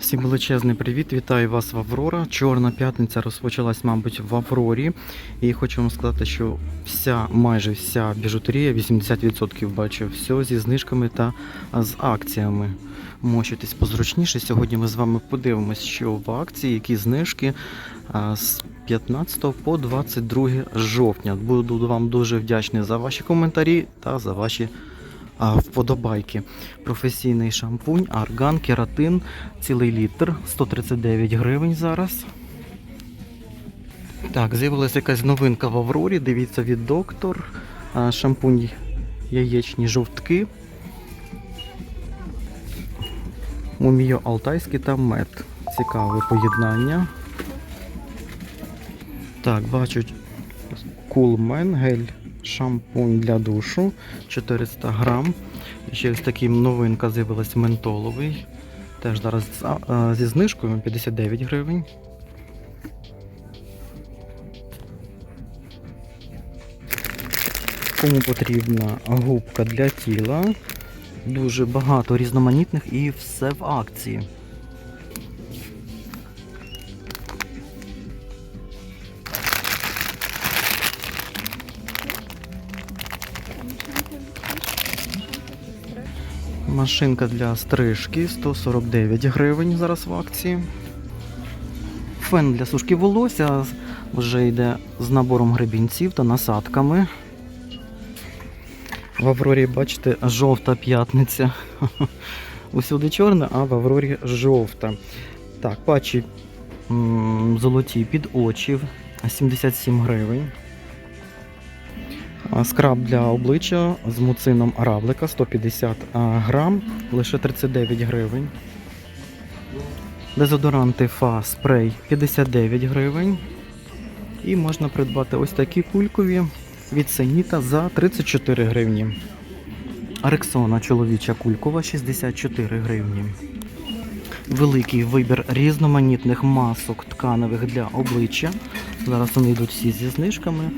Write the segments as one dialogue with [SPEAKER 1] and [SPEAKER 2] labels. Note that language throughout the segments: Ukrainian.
[SPEAKER 1] Всім величезний привіт, вітаю вас в Аврора. Чорна п'ятниця розпочалась, мабуть, в Аврорі. І хочу вам сказати, що вся, майже вся біжутерія, 80% бачу, все зі знижками та з акціями. Мочитесь позручніше. Сьогодні ми з вами подивимось, що в акції, які знижки з 15 по 22 жовтня. Буду вам дуже вдячний за ваші коментарі та за ваші а, вподобайки. Професійний шампунь, арган, кератин, цілий літр, 139 гривень зараз. Так, з'явилася якась новинка в Аврорі. Дивіться від доктор. Шампунь яєчні жовтки. Муміо алтайський та мед. Цікаве поєднання. Так, бачу Coolman гель шампунь для душу 400 грам. Ще ось такий новинка з'явилась ментоловий. Теж зараз зі знижкою 59 гривень. Кому потрібна губка для тіла. Дуже багато різноманітних і все в акції. Машинка для стрижки 149 гривень зараз в акції. Фен для сушки волосся вже йде з набором гребінців та насадками. В Аврорі, бачите, жовта п'ятниця. Усюди чорна, а в Аврорі жовта. Так, патчі золоті під очі 77 гривень. Скраб для обличчя з муцином равлика 150 грам, лише 39 гривень. Дезодоранти Фа спрей 59 гривень. І можна придбати ось такі кулькові від Сеніта за 34 гривні. Рексона чоловіча кулькова 64 гривні. Великий вибір різноманітних масок тканевих для обличчя. Зараз вони йдуть всі зі знижками.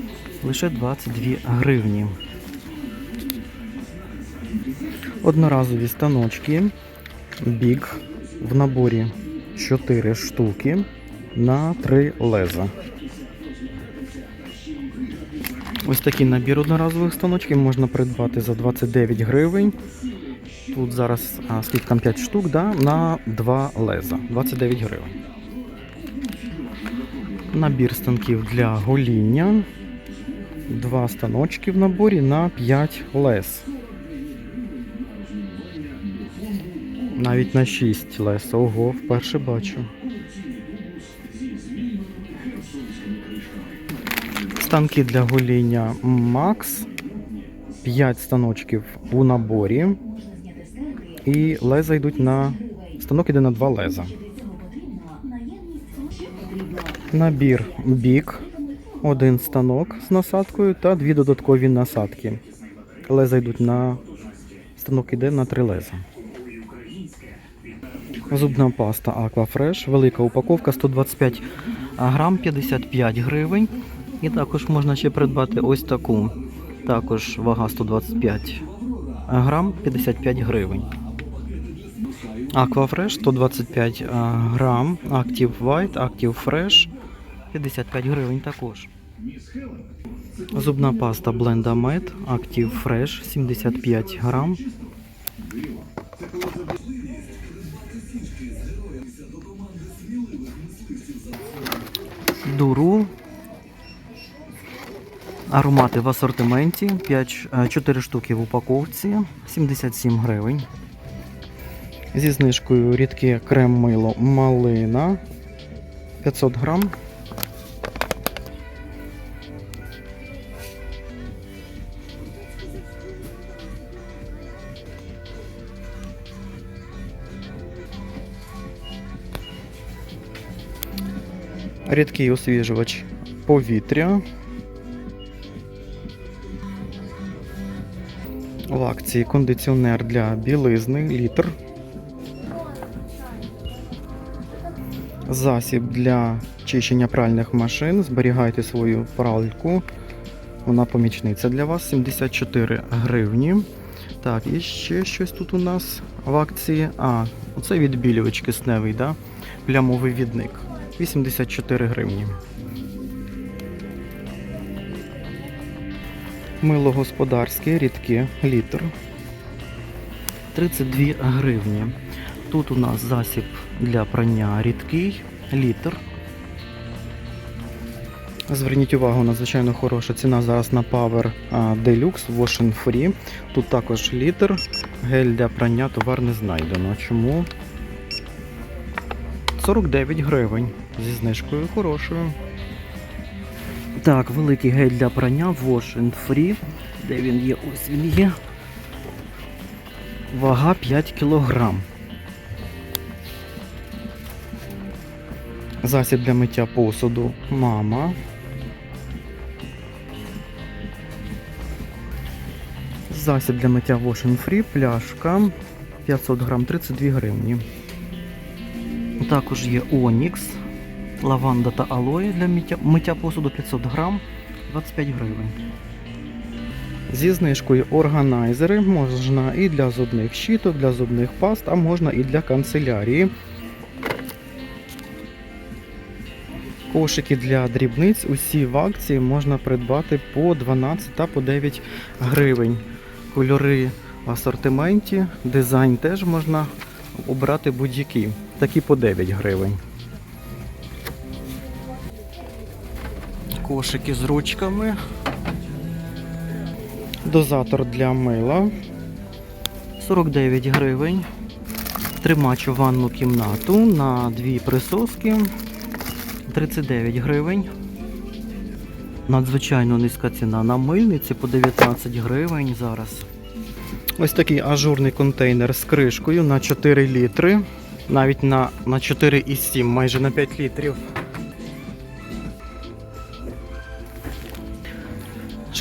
[SPEAKER 1] Лише 22 гривні. Одноразові станочки Big в наборі 4 штуки на 3 леза. Ось такий набір одноразових станочків можна придбати за 29 гривень. Тут зараз а, там 5 штук, да, на 2 леза. 29 гривень. Набір станків для гоління. Два станочки в наборі на 5 лез. Навіть на 6 лез. Ого, вперше бачу. Станки для гоління Max. 5 станочків у наборі. І леза йдуть на. Станок іде на 2 леза. Набір бік. Один станок з насадкою та дві додаткові насадки. Леза йдуть на. Станок іде на 3 леза. Зубна паста Aquafresh. Велика упаковка 125 грам 55 гривень. І також можна ще придбати ось таку. Також вага 125 грам 55 гривень. Aquafresh 125 грам. Active White, Active Fresh 55 гривень також. Зубна паста Blendamed Active Fresh 75 грам. Дуру. Аромати в асортименті. 5, 4 штуки в упаковці. 77 гривень. Зі знижкою рідке крем мило малина. 500 грам. Рідкий освіжувач повітря. В акції кондиціонер для білизни літр. Засіб для чищення пральних машин. Зберігайте свою пральку. Вона помічниця для вас 74 гривні. Так, і ще щось тут у нас в акції. А, оце відбілювач кисневий, да? Плямовий відник. 84 гривні. Мило господарське, рідке, літр. 32 гривні. Тут у нас засіб для прання рідкий, літр. Зверніть увагу, надзвичайно хороша ціна зараз на Power Deluxe Wash and Free. Тут також літр. Гель для прання товар не знайдено. Чому? 49 гривень зі знижкою хорошою. Так, великий гель для прання Wash and Free. Де він є? Ось він є. Вага 5 кг. Засіб для миття посуду мама. Засіб для миття Wash Free, пляшка 500 грам 32 гривні. Також є Онікс, лаванда та алоє для миття, миття посуду 500 грам 25 гривень. Зі знижкою органайзери можна і для зубних щіток, для зубних паст, а можна і для канцелярії. Кошики для дрібниць усі в акції можна придбати по 12 та по 9 гривень. Кольори в асортименті, дизайн теж можна обрати будь-який. Такі по 9 гривень. Кошики з ручками. Дозатор для мила 49 гривень. Тримач у ванну кімнату на дві присоски 39 гривень. Надзвичайно низька ціна на мильниці по 19 гривень зараз. Ось такий ажурний контейнер з кришкою на 4 літри. Навіть на, на 4,7, майже на 5 літрів.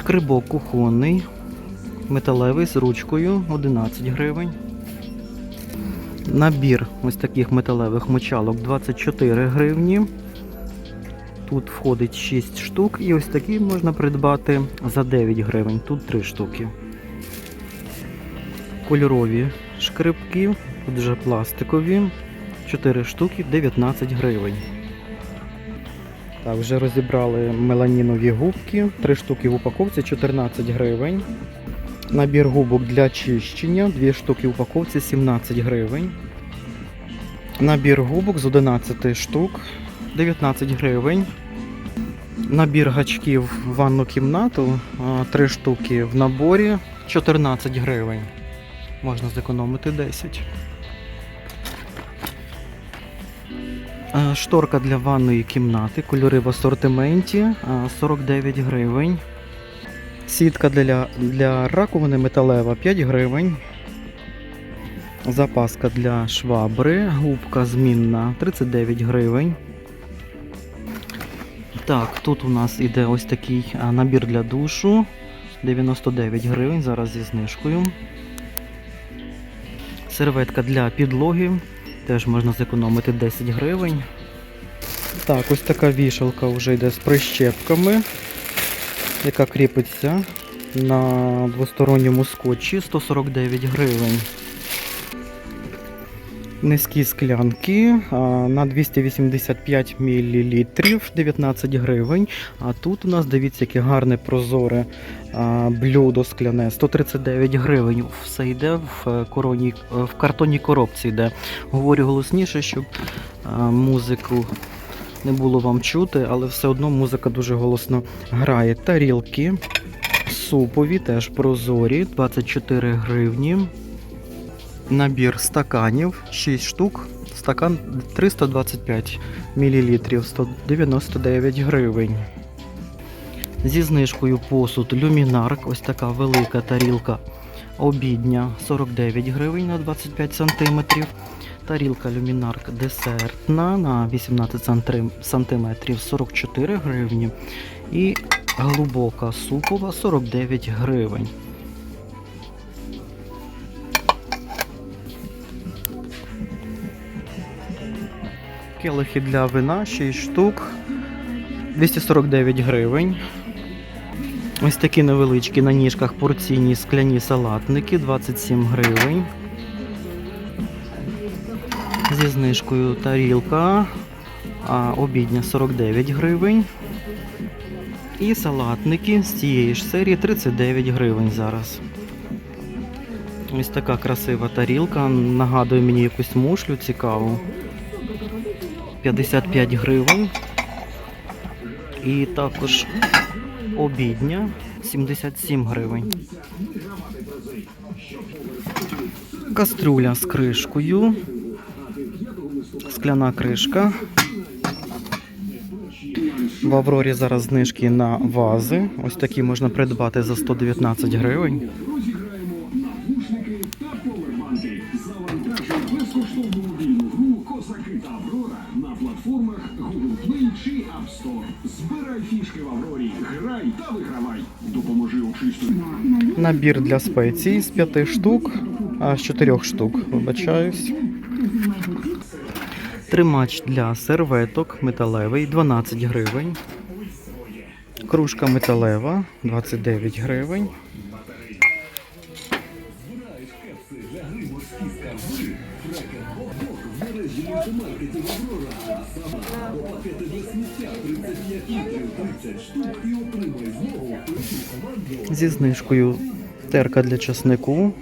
[SPEAKER 1] Шкрибок кухонний, металевий з ручкою 11 гривень. Набір ось таких металевих мочалок 24 гривні. Тут входить 6 штук і ось такі можна придбати за 9 гривень. Тут 3 штуки. Кольорові шкрипки, тут вже пластикові. 4 штуки 19 гривень. Так, вже розібрали меланінові губки. 3 штуки в упаковці 14 гривень. Набір губок для чищення, 2 штуки в упаковці 17 гривень. Набір губок з 11 штук 19 гривень. Набір гачків в ванну кімнату 3 штуки в наборі 14 гривень. Можна зекономити 10. Шторка для ванної кімнати, кольори в асортименті е, 49 гривень. Сітка для, для раковини металева 5 гривень. Запаска для швабри, губка змінна 39 гривень. Так, тут у нас іде ось такий набір для душу 99 гривень, зараз зі знижкою. Серветка для підлоги, теж можна зекономити 10 гривень. Так, ось така вішалка вже йде з прищепками, яка кріпиться на двосторонньому скотчі 149 гривень. Низькі склянки на 285 мл 19 гривень. А тут у нас дивіться, яке гарне прозоре блюдо скляне 139 гривень. Все йде в е, короні, е, в картонній коробці йде. Говорю голосніше, щоб музику не було вам чути, але все одно музика дуже голосно грає. Тарілки супові, теж прозорі, 24 гривні. Набір стаканів 6 штук. Стакан 325 мл, 199 гривень. Зі знижкою посуд люмінарк, ось така велика тарілка обідня 49 гривень на 25 см. Тарілка люмінарк десертна на 18 см 44 гривні. І глибока супова 49 гривень. Келихи для вина 6 штук 249 гривень. Ось такі невеличкі на ніжках порційні скляні салатники 27 гривень. Зі знижкою тарілка а, обідня 49 гривень. І салатники з цієї ж серії 39 гривень зараз. Ось така красива тарілка. Нагадує мені якусь мушлю цікаву. 55 гривень. І також обідня 77 гривень. Кастрюля з кришкою. Скляна кришка. В Аврорі зараз знижки на вази. Ось такі можна придбати за 119 гривень.
[SPEAKER 2] Завантажуй безкоштовну мобільну Козаки та Аврора на платформах Google Play чи App Store. Збирай фішки в Аврорі, грай та вигравай. Допоможи очистити.
[SPEAKER 1] Набір для спецій з 5 штук, а з 4 штук, вибачаюсь. Тримач для серветок металевий 12 гривень. Кружка металева 29 гривень. Зі знижкою терка для часнику.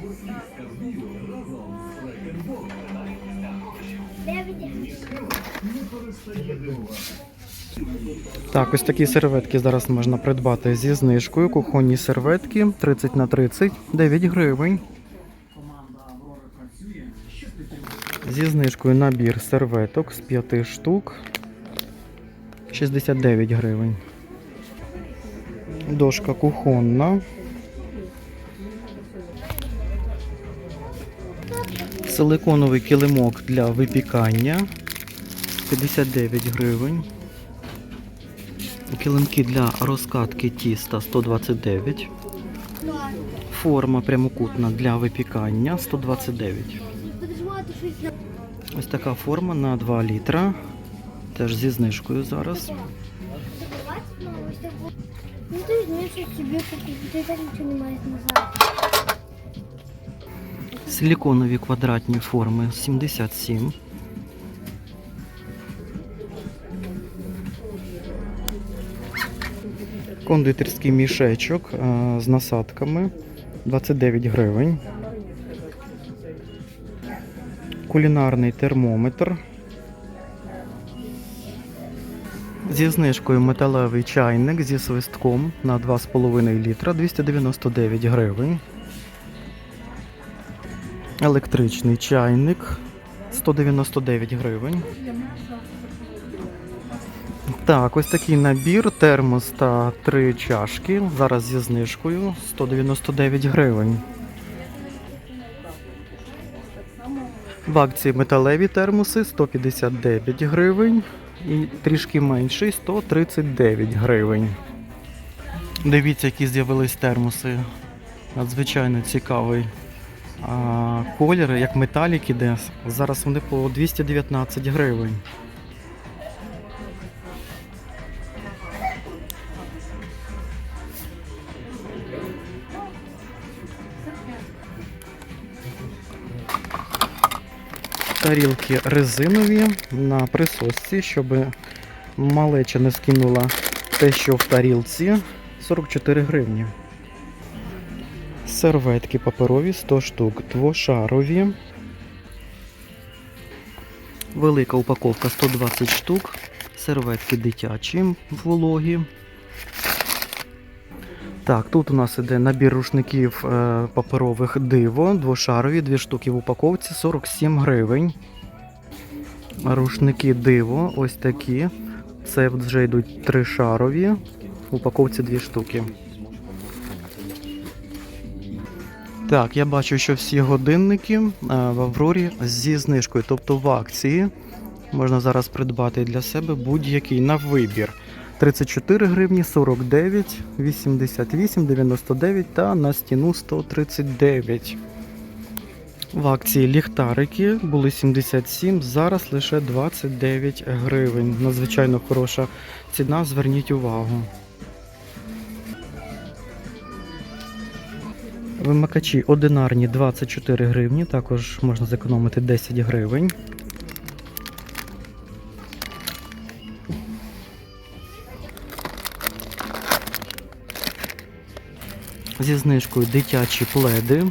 [SPEAKER 1] Так, ось такі серветки зараз можна придбати зі знижкою. Кухонні серветки 30 на 30, 9 гривень. Зі знижкою набір серветок з 5 штук 69 гривень. Дошка кухонна. Силиконовий килимок для випікання 59 гривень. Килимки для розкатки тіста 129. Форма прямокутна для випікання 129. Ось така форма на 2 літра. Теж зі знижкою зараз.
[SPEAKER 3] Ну.
[SPEAKER 1] Силіконові квадратні форми 77. Кондитерський мішечок з насадками 29 гривень. Кулінарний термометр. Зі знижкою металевий чайник зі свистком на 2,5 літра 299 гривень. Електричний чайник 199 гривень. Так, ось такий набір, термос та три чашки. Зараз зі знижкою 199 гривень. В акції металеві термоси 159 гривень і трішки менший 139 гривень. Дивіться, які з'явились термоси. Надзвичайно цікавий а, колір, як металік іде. Зараз вони по 219 гривень. Тарілки резинові на присосці, щоб малеча не скинула те, що в тарілці 44 гривні. Серветки паперові 100 штук, двошарові. Велика упаковка 120 штук. Серветки дитячі вологі. Так, тут у нас іде набір рушників е, паперових диво, двошарові, дві штуки в упаковці 47 гривень. Рушники диво, ось такі. Це вже йдуть тришарові. В упаковці дві штуки. Так, я бачу, що всі годинники е, в Аврорі зі знижкою, тобто в акції. Можна зараз придбати для себе будь-який на вибір. 34 гривні, 49, 88, 99 та на стіну 139. В акції ліхтарики були 77, зараз лише 29 гривень. Надзвичайно хороша ціна, зверніть увагу. Вимикачі одинарні 24 гривні, також можна зекономити 10 гривень. Зі знижкою дитячі пледи.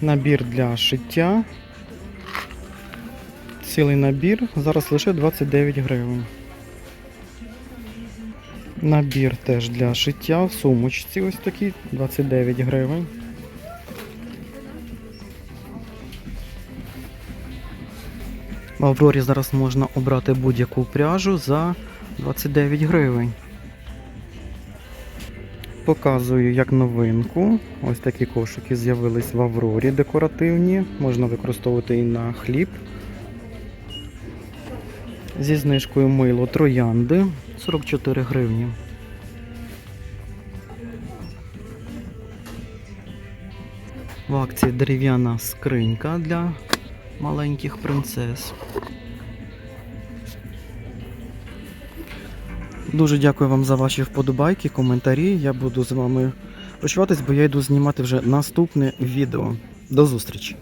[SPEAKER 1] Набір для шиття. Цілий набір зараз лише 29 гривень. Набір теж для шиття в сумочці ось такий 29 гривень. В Аврорі зараз можна обрати будь-яку пряжу за 29 гривень. Показую як новинку. Ось такі кошики з'явились в Аврорі декоративні. Можна використовувати і на хліб. Зі знижкою мило троянди 44 гривні. В акції дерев'яна скринька для маленьких принцес. Дуже дякую вам за ваші вподобайки, коментарі. Я буду з вами прощатись, бо я йду знімати вже наступне відео. До зустрічі!